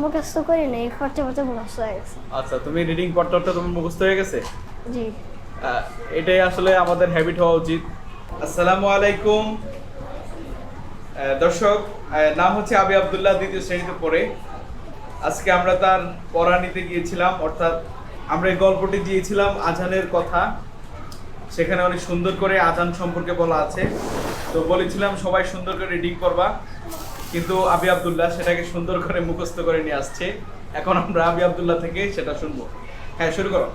মুখস্থ করি নাই পড়তে পড়তে মুখস্থ হয়ে গেছে। আচ্ছা তুমি রিডিং পড়তে পড়তে তোমার মুখস্থ হয়ে গেছে? জি। এটাই আসলে আমাদের হ্যাবিট হওয়া উচিত। আসসালামু আলাইকুম। দর্শক নাম হচ্ছে আবি আব্দুল্লাহ দ্বিতীয় শ্রেণীতে পড়ে। আজকে আমরা তার পড়া নিতে গিয়েছিলাম অর্থাৎ আমরা এই গল্পটি দিয়েছিলাম আজানের কথা। সেখানে অনেক সুন্দর করে আজান সম্পর্কে বলা আছে। তো বলেছিলাম সবাই সুন্দর করে রিডিং করবা কিন্তু আবি আবদুল্লাহ সেটাকে সুন্দর করে মুখস্থ করে নিয়ে আসছে। এখন আমরা আবি আবদুল্লাহ থেকে সেটা শুনব। হ্যাঁ শুরু করো।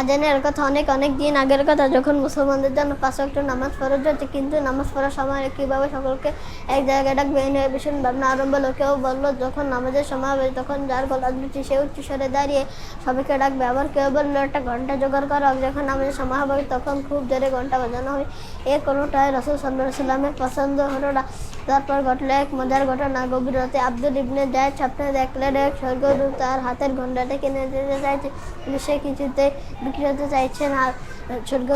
আজানের কথা অনেক অনেক দিন আগের কথা, যখন মুসলমানদের জন্য পাঁচ ওয়াক্ত নামাজ ফরজ হচ্ছে কিন্তু নামাজ পড়ার সময় কীভাবে সকলকে এক জায়গায় ডাকবে এই নিয়ে ভীষণ ভাবনা আরম্ভ হলো। কেউ বলল, যখন নামাজের সময় হবে, তখন যার গলা দুটি সে উচ্চ স্বরে দাঁড়িয়ে সবাইকে ডাকবে। আবার কেউ বলল, একটা ঘণ্টা জোগাড় করা হোক যখন নামাজের সময় হবে, তখন খুব জোরে ঘণ্টা বাজানো হবে। এ কোনোটাই রসুল সাল্লাহ সাল্লামের পছন্দ হলো না। তারপর ঘটলো এক মজার ঘটনা। গভীর রাতে আব্দুল ইবনে যায় স্বপ্নে দেখলেন, এক স্বর্গদূত তার হাতের ঘন্টাটা কিনে দিতে চাইছে সে কিছুতে বিক্রি হতে চাইছে না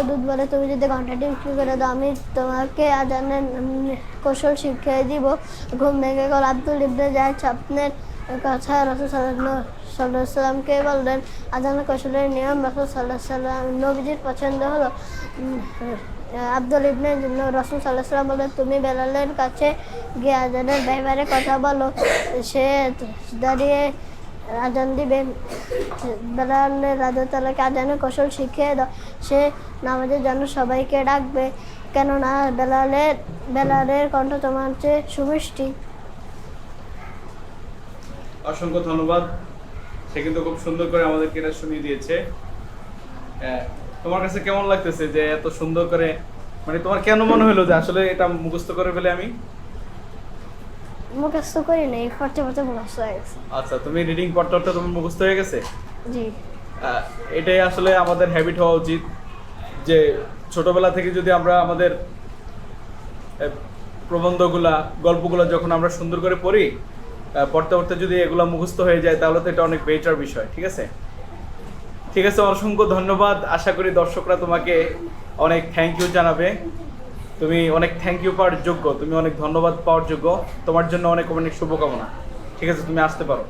দুধ বলে তুমি যদি ঘন্টাটি বিক্রি করে দাও, আমি তোমাকে আজানের কৌশল শিখিয়ে দিব। ঘুম ভেঙে গেল, আব্দুল ইবনে যায় স্বপ্নের কথা রসুল বললেন আজানের কৌশলের নিয়ম রসুল সাল্লাহ সাল্লাম নবীজির পছন্দ হলো। আব্দুল ইবনে রসুল সাল্লাহ সাল্লাম বললেন, তুমি বেলালের কাছে গিয়ে আজানের ব্যাপারে কথা বলো। সে দাঁড়িয়ে আজান দিবে। বেলালের রাজা তালাকে আজানের কৌশল শিখিয়ে দাও সে নামাজের জন্য সবাইকে ডাকবে। কেননা বেলালের বেলালের কণ্ঠ তোমার চেয়ে সুমিষ্টি। অসংখ্য ধন্যবাদ। সে কিন্তু খুব সুন্দর করে আমাদেরকে এটা শুনিয়ে দিয়েছে। তোমার কাছে কেমন লাগতেছে যে এত সুন্দর করে মানে তোমার কেন মনে হলো যে আসলে এটা মুখস্থ করে ফেলে আমি? মুখস্থ করি নাই পড়তে পড়তে মুখস্থ হয়ে গেছে। আচ্ছা তুমি রিডিং পড়তে পড়তে তোমার মুখস্থ হয়ে গেছে? জি। এটাই আসলে আমাদের হ্যাবিট হওয়া উচিত যে ছোটবেলা থেকে যদি আমরা আমাদের প্রবন্ধগুলা গল্পগুলো যখন আমরা সুন্দর করে পড়ি পড়তে পড়তে যদি এগুলো মুখস্থ হয়ে যায় তাহলে তো এটা অনেক বেটার বিষয় ঠিক আছে? ঠিক আছে অসংখ্য ধন্যবাদ। আশা করি দর্শকরা তোমাকে অনেক থ্যাংক ইউ জানাবে। তুমি অনেক থ্যাংক ইউ পাওয়ার যোগ্য, তুমি অনেক ধন্যবাদ পাওয়ার যোগ্য। তোমার জন্য অনেক অনেক শুভকামনা। ঠিক আছে, তুমি আসতে পারো।